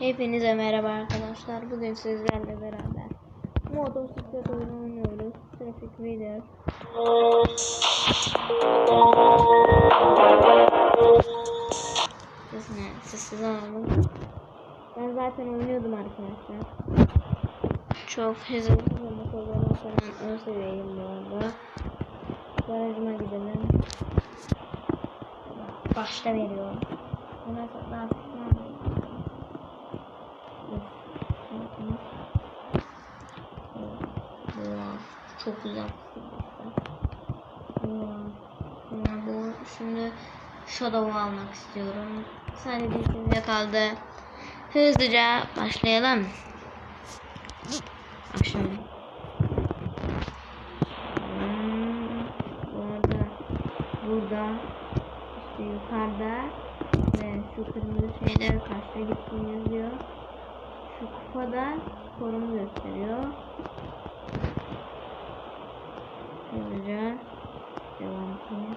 Hepinize merhaba arkadaşlar. Bugün sizlerle beraber motosiklet oyunu oynuyoruz. Trafik Video. Sesini sessiz alalım. Ben zaten oynuyordum arkadaşlar. Çok hızlı motorları falan ön seviyeyim bu arada. Garajıma gidelim. Başta veriyorum. Ondan sonra daha çok güzel. Bu şimdi Shadow'u almak istiyorum. Sadece seviye kaldı. Hızlıca başlayalım. Başlayalım. Hmm, burada işte yukarıda ve şu kırmızı şeyler kaçta gittiğini yazıyor. Şu kupada skorumu gösteriyor. Hızlıca devam edelim.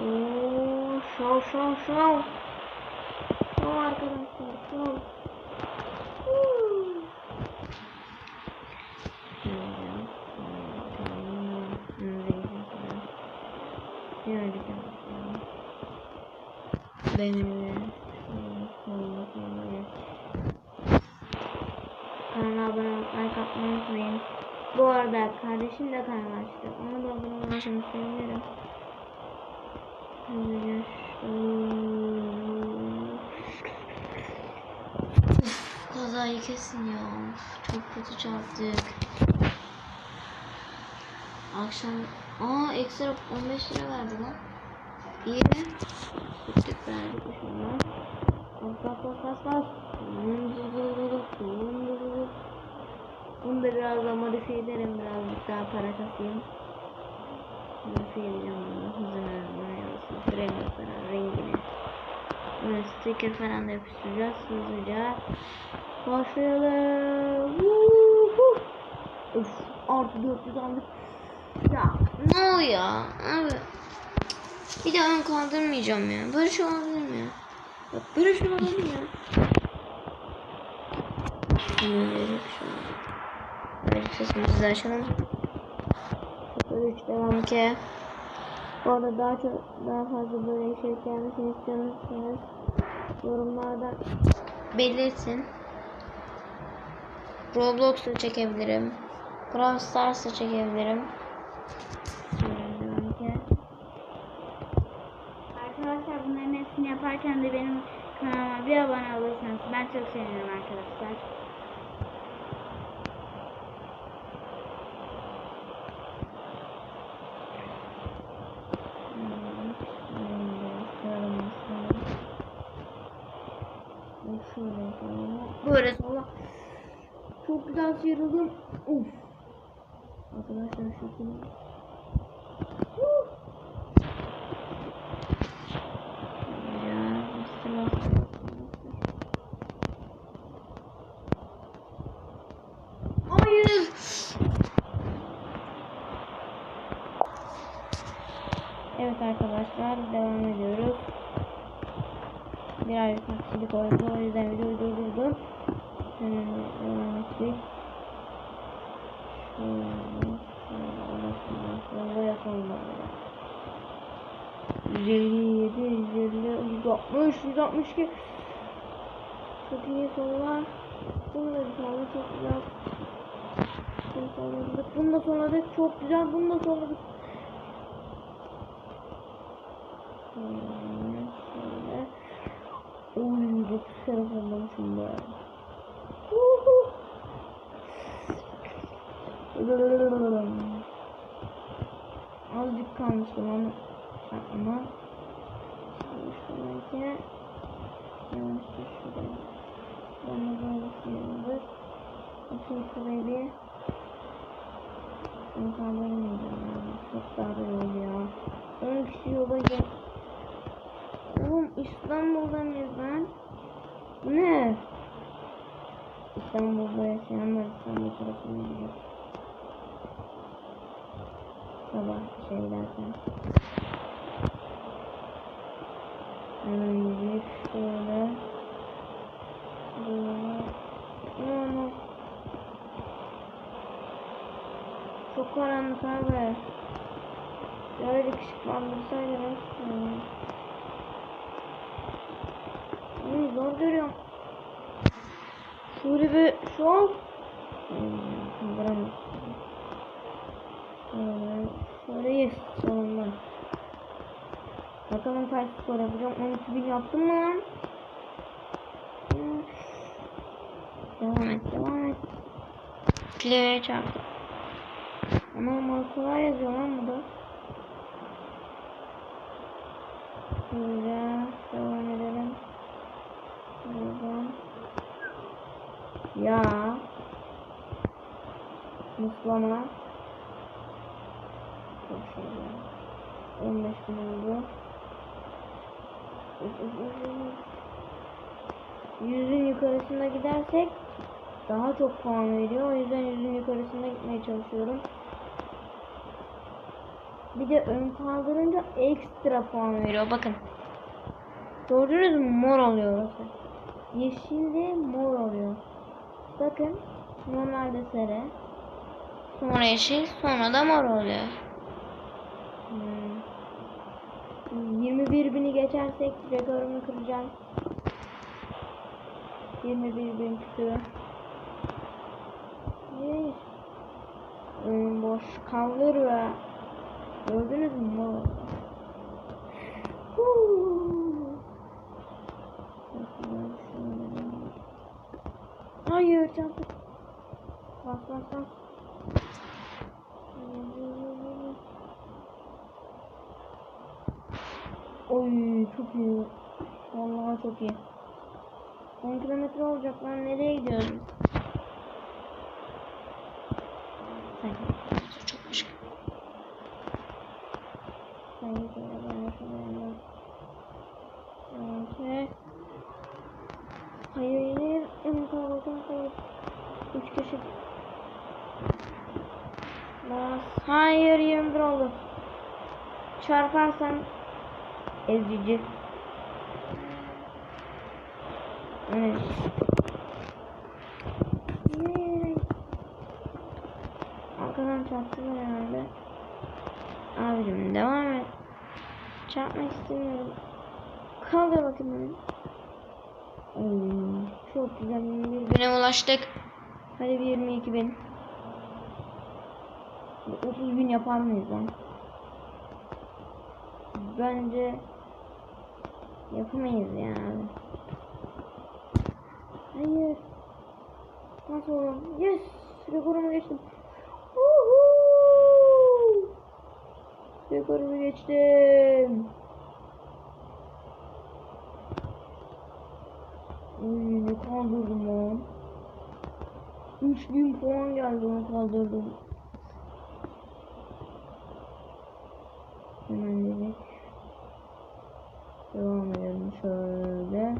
Oo, şov şov şov. Şov arkadaşlar şov. Huu. Hızlıca. Benim Kanala abone olup like atmayı unutmayın. Bu arada kardeşim de kanal açtı. Ona da sevinirim. Hızlıca Uf, kazayı kesin ya. Çok kötü çarptık. Akşam aa ekstra 15 lira verdi lan. İyi? Gittik verdik şunu. Bas bas bas bas bas. Bunu da biraz daha modifiye ederim. Birazcık daha para kasayım. Modifiye edeceğim bunu. Mayası, freni falan, rengini. Böyle sticker falan da yapıştıracağız. Hızlıca başlayalım. Uf, artı 400 aldık. Ya ne o ya? Abi. Bir daha ön kaldırmayacağım ya. Böyle şey olabilir mi ya? Bak böyle şey olabilir mi ya? Şey Böyle sesimizi de açalım. 3 devam ki. Bu arada daha çok daha fazla böyle içerik gelmesini istiyorsanız yorumlarda belirtin. Roblox'ta çekebilirim. Brawl Stars'ta çekebilirim. Arkadaşlar bunların hepsini yaparken de benim kanalıma bir abone olursanız ben çok sevinirim arkadaşlar. Böyle sola. Çok güzel sıyrıldım. Uf. Arkadaşlar mesela. Hayır. Evet arkadaşlar devam. Birazcık aksilik oldu o yüzden videoyu durdurdum. Devam ettik. Şöyle yapalım. 157, 150, 160, 162. Çok iyi sorular. Bunu da bir çok güzel. Bunu sonladık. Bunu da sonladık. Çok güzel. Bunu da sonladık. Şöyle. Olmamışım bu arada. Azıcık kalmıştım onu yapmama. Şuradaki yavaşça şuraya. Bana böyle sıyırılır. Şimdi şurayı bir Bunu kaldırmayacağım yani. Çok daha da yol ya. 10 kişi yola gel. Oğlum İstanbul'da mıyız lan? Bu ne? İstanbul'da yaşayanlar İstanbul tarafına gidiyor. Sabah şeylerden. Hemen bir şöyle. Aman. Çok karanlık abi. Böyle ışıklandırsaydınız. Hmm, zor görüyorum. Şöyle bir şu an şöyleyiz sonunda. Bakalım kaç skor yapacağım. 12 bin yaptım mı lan? Devam et, devam et. Play çarptım. Ama markalar yazıyor lan burada. Şöyle devam edelim. Buradan. Ya. Muslama. Çok şöyle. 15 bin oldu. Yüzün yukarısına gidersek daha çok puan veriyor. O yüzden yüzün yukarısına gitmeye çalışıyorum. Bir de ön kaldırınca ekstra puan veriyor. Bakın. Gördünüz mü? Mor oluyor orası. Yeşilde mor oluyor. Bakın. Normalde sarı. Sonra yeşil. Sonra da mor oluyor. Hmm. 21 bini geçersek rekorumu kıracağım. 21 bin küsürü. Yes. Ön boş kaldır ve gördünüz mü? Mor. Hayır çarptı. Bas bas bas. Oy çok iyi. Vallahi çok iyi. 10 kilometre olacak lan nereye gidiyoruz? Sen çokmuş. Ben. Hayır hayır. En kalabalık hayır. Üç kişi. Bas. Hayır 21 oldu. Çarparsan ezici. Evet. Arkadan çarptılar herhalde. Abicim devam et. Çarpmak istemiyorum. Kaldır bakayım beni. Çok güzel bir bine ulaştık. Hadi bir 22 bin. 30 bin yapar mıyız lan? Bence yapamayız yani. Hayır. Nasıl olur? Yes! Rekorumu geçtim. Woohoo! Rekorumu geçtim. Uy ne kaldırdım lan. 3000 puan geldi onu kaldırdım. Hemen dedik. Devam edelim şöyle.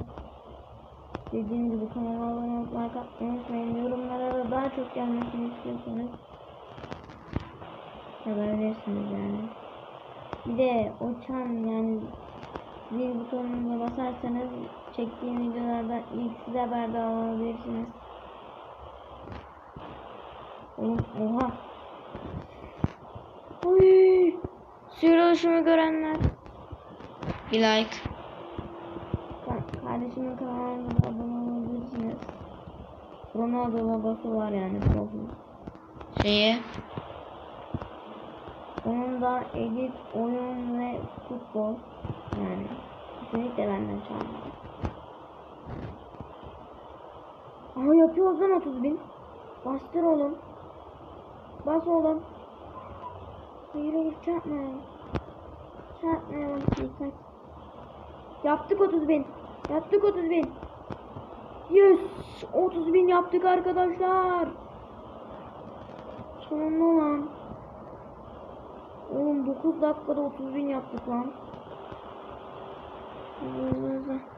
Dediğim gibi kanala abone olup like atmayı unutmayın. Yorumlara da daha çok gelmesini istiyorsanız yazabilirsiniz yani. Bir de o çan yani zil butonuna basarsanız çektiğim videolardan ilk size haberdar olabilirsiniz. Oğlum oha. Uy. Sürülüşümü görenler. Bir like. Ka- Kardeşimin kanalına abone olabilirsiniz. Ronaldo logosu var yani profil. Şeyi. Onun da edit, oyun ve futbol. Yani kesinlikle benden çalmadı. Aha yapıyoruz lan 30 bin. Bastır oğlum. Bas oğlum. Hayır hayır çarpmayalım. Çarpmayalım dikkat. Yaptık 30 bin. Yaptık 30 bin. Yes! 30 bin yaptık arkadaşlar. Sonunda lan. Oğlum 9 dakikada 30 bin yaptık lan. Hızlı hızlı.